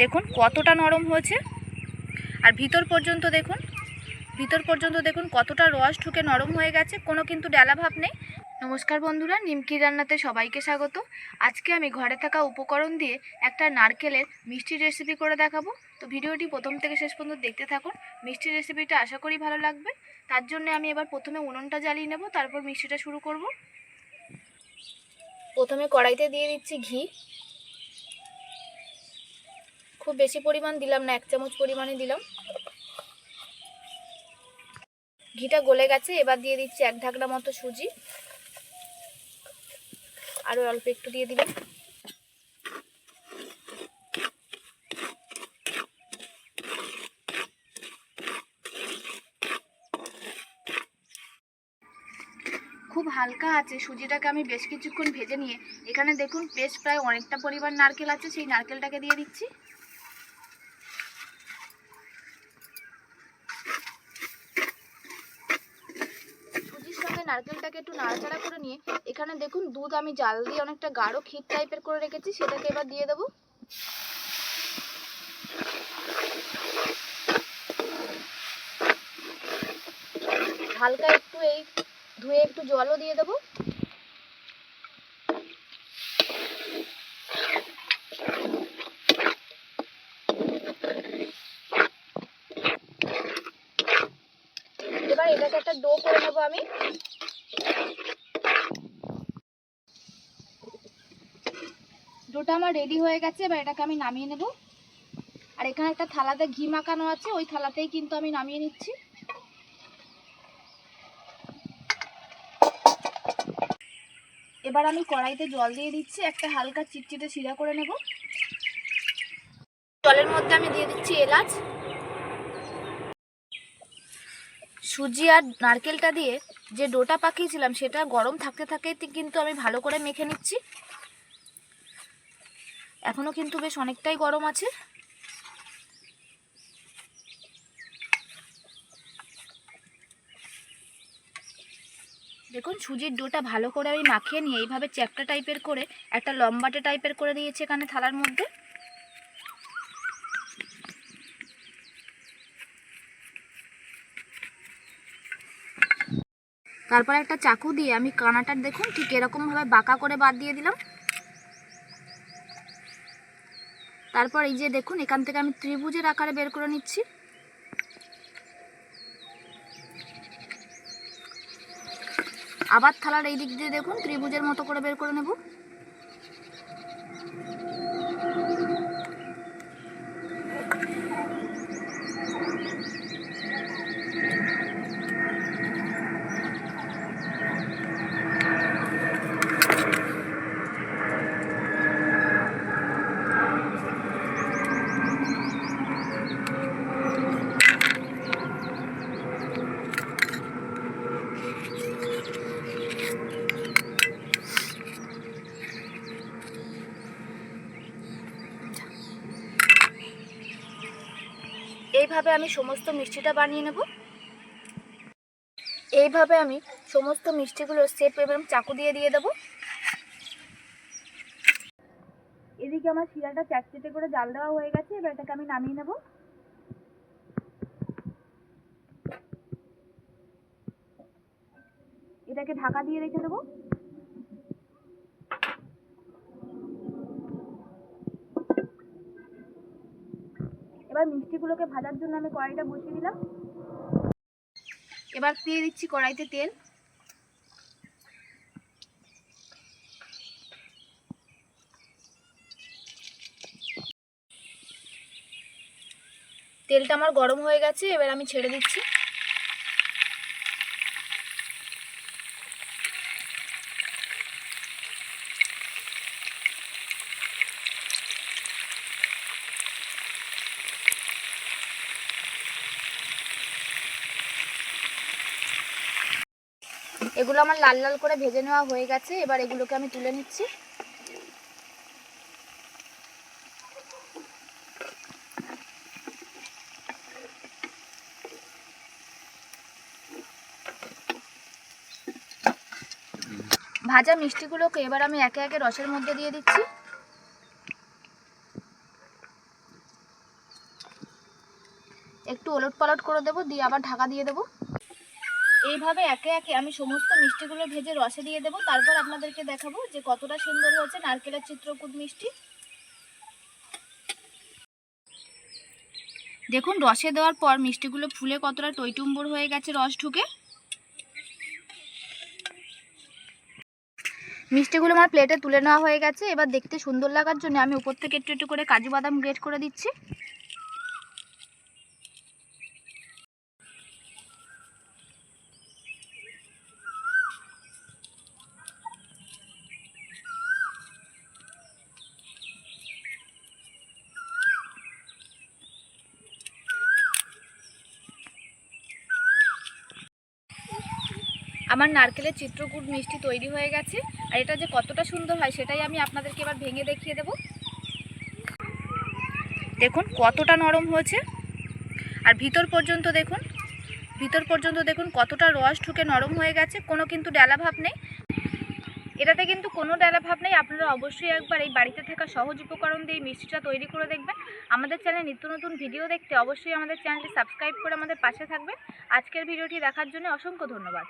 দেখুন কতটা নরম হয়েছে। আর ভিতর পর্যন্ত দেখুন, ভিতর পর্যন্ত দেখুন কতটা রস ঢুকে নরম হয়ে গেছে, কোনো কিন্তু ডালা ভাব নেই। নমস্কার বন্ধুরা, নিমকি রান্নাতে সবাইকে স্বাগত। আজকে আমি ঘরে থাকা উপকরণ দিয়ে একটা নারকেলের মিষ্টি রেসিপি করে দেখাবো। তো ভিডিওটি প্রথম থেকে শেষ পর্যন্ত দেখতে থাকুন। মিষ্টি রেসিপিটা আশা করি ভালো লাগবে। তার জন্য আমি এবার প্রথমে উনুনটা জ্বালিয়ে নেব, তারপর মিষ্টিটা শুরু করব। প্রথমে কড়াইতে দিয়ে দিচ্ছি ঘি। খুব বেশি পরিমাণ দিলাম না, এক চামচ পরিমাণে দিলাম। ঘিটা গলে গেছে, এবার দিয়ে দিচ্ছি এক ঢাকনা মতো সুজি। আরও অল্প একটু দিয়ে দিলাম। খুব হালকা আছে সুজিটাকে আমি বেশ কিছুক্ষণ ভেজে নিয়ে, এখানে দেখুন বেশ প্রায় অনেকটা পরিমাণ নারকেল আছে, সেই নারকেলটাকে দিয়ে দিচ্ছি সুজির সঙ্গে নারকেলটাকে একটু নাড়াচাড়া করে নিয়ে এখানে দেখুন দুধ আমি জাল দিয়ে অনেকটা গাঢ় ক্ষীর টাইপের করে রেখেছি, সেটাকে এবার দিয়ে দেবো। হালকা একটু এই ধুয়ে একটু জলও দিয়ে দেবো। এবার এটাকে একটা ডো করে নেব আমি। ডোটা আমার রেডি হয়ে গেছে, এবার এটাকে আমি নামিয়ে নেব। আর এখানে একটা থালাতে ঘি মাখানো আছে, ওই থালাতেই কিন্তু আমি নামিয়ে নিচ্ছি। এবার আমি কড়াইতে জল দিয়ে দিচ্ছি, একটা হালকা চিটচিটে শিরা করে নেব। জলের মধ্যে আমি দিয়ে দিচ্ছি এলাচ। সুজি আর নারকেলটা দিয়ে যে ডোটা পাকিয়েছিলাম, সেটা গরম থাকতে থাকতেই কিন্তু আমি ভালো করে মেখে নিচ্ছি। এখনও কিন্তু বেশ অনেকটাই গরম আছে। দেখুন, সুজির ডোটা ভালো করে আমি মাখিয়ে নিয়ে এইভাবে চ্যাপটা টাইপের করে একটা লম্বাটে টাইপের করে দিয়েছি এখানে থালার মধ্যে। তারপর একটা চাকু দিয়ে আমি কানাটার দেখুন ঠিক এরকমভাবে বাঁকা করে বাদ দিয়ে দিলাম। তারপর এই যে দেখুন, এখান থেকে আমি ত্রিভুজের আকারে বের করে নিচ্ছি। আবার থালার এই দিক দিয়ে দেখুন, ত্রিভুজের মতো করে বের করে নেব। এইভাবে আমি সমস্ত মিষ্টিটা বানিয়ে নেব। এইভাবে আমি সমস্ত মিষ্টিগুলো সেপ এবং চাকু দিয়ে দিয়ে দেবো। এদিকে আমার শিরাটা চ্যাটচেটে করে জাল দেওয়া হয়ে গেছে, এবার এটাকে আমি নামিয়ে নেব। এটাকে ঢাকা দিয়ে রেখে দেবো। এবার মিষ্টিগুলোকে ভাজার জন্য আমি কড়াইটা বসিয়ে দিলাম। এবার দিয়ে দিচ্ছি কড়াইতে তেল। তেলটা আমার গরম হয়ে গেছে, এবার আমি ছেড়ে দিচ্ছি। এগুলো আমার লাল লাল করে ভেজে নেওয়া হয়ে গেছে, এবার এগুলোকে আমি তুলে নিচ্ছি। ভাজা মিষ্টিগুলোকে এবার আমি একে একে রসের মধ্যে দিয়ে দিচ্ছি। একটু ওলট পালট করে দেবো, দিয়ে আবার ঢাকা দিয়ে দেবো। এইভাবে একে একে আমি সমস্ত মিষ্টিগুলো ভেজে রসে দিয়ে দেবো। তারপর আপনাদেরকে দেখাবো যে কতটা সুন্দর হয়েছে নারকেলের চিত্রকূট মিষ্টি। দেখুন, রসে দেওয়ার পর মিষ্টিগুলো ফুলে কতটা টইটুম্বর হয়ে গেছে, রস ঢুকে। মিষ্টিগুলো আমার প্লেটে তুলে নেওয়া হয়ে গেছে। এবার দেখতে সুন্দর লাগার জন্য আমি উপর থেকে একটু একটু করে কাজু বাদাম গ্রেট করে দিচ্ছি। আমার নারকেলের চিত্রকূট মিষ্টি তৈরি হয়ে গেছে। আর এটা যে কতটা সুন্দর হয় সেটাই আমি আপনাদেরকে এবার ভেঙে দেখিয়ে দেব। দেখুন কতটা নরম হয়েছে। আর ভিতর পর্যন্ত দেখুন, ভিতর পর্যন্ত দেখুন কতটা রস ঢুকে নরম হয়ে গেছে, কোনো কিন্তু ডালা ভাব নেই। এটাতে কিন্তু কোনো ডালা ভাব নেই, আপনারা অবশ্যই একবার এই বাড়িতে থাকা সহজ উপকরণ দিয়ে মিষ্টিটা তৈরি করে দেখবেন। আমাদের চ্যানেলে নিত্য নতুন ভিডিও দেখতে অবশ্যই আমাদের চ্যানেলটি সাবস্ক্রাইব করে আমাদের পাশে থাকবেন। আজকের ভিডিওটি দেখার জন্য অসংখ্য ধন্যবাদ।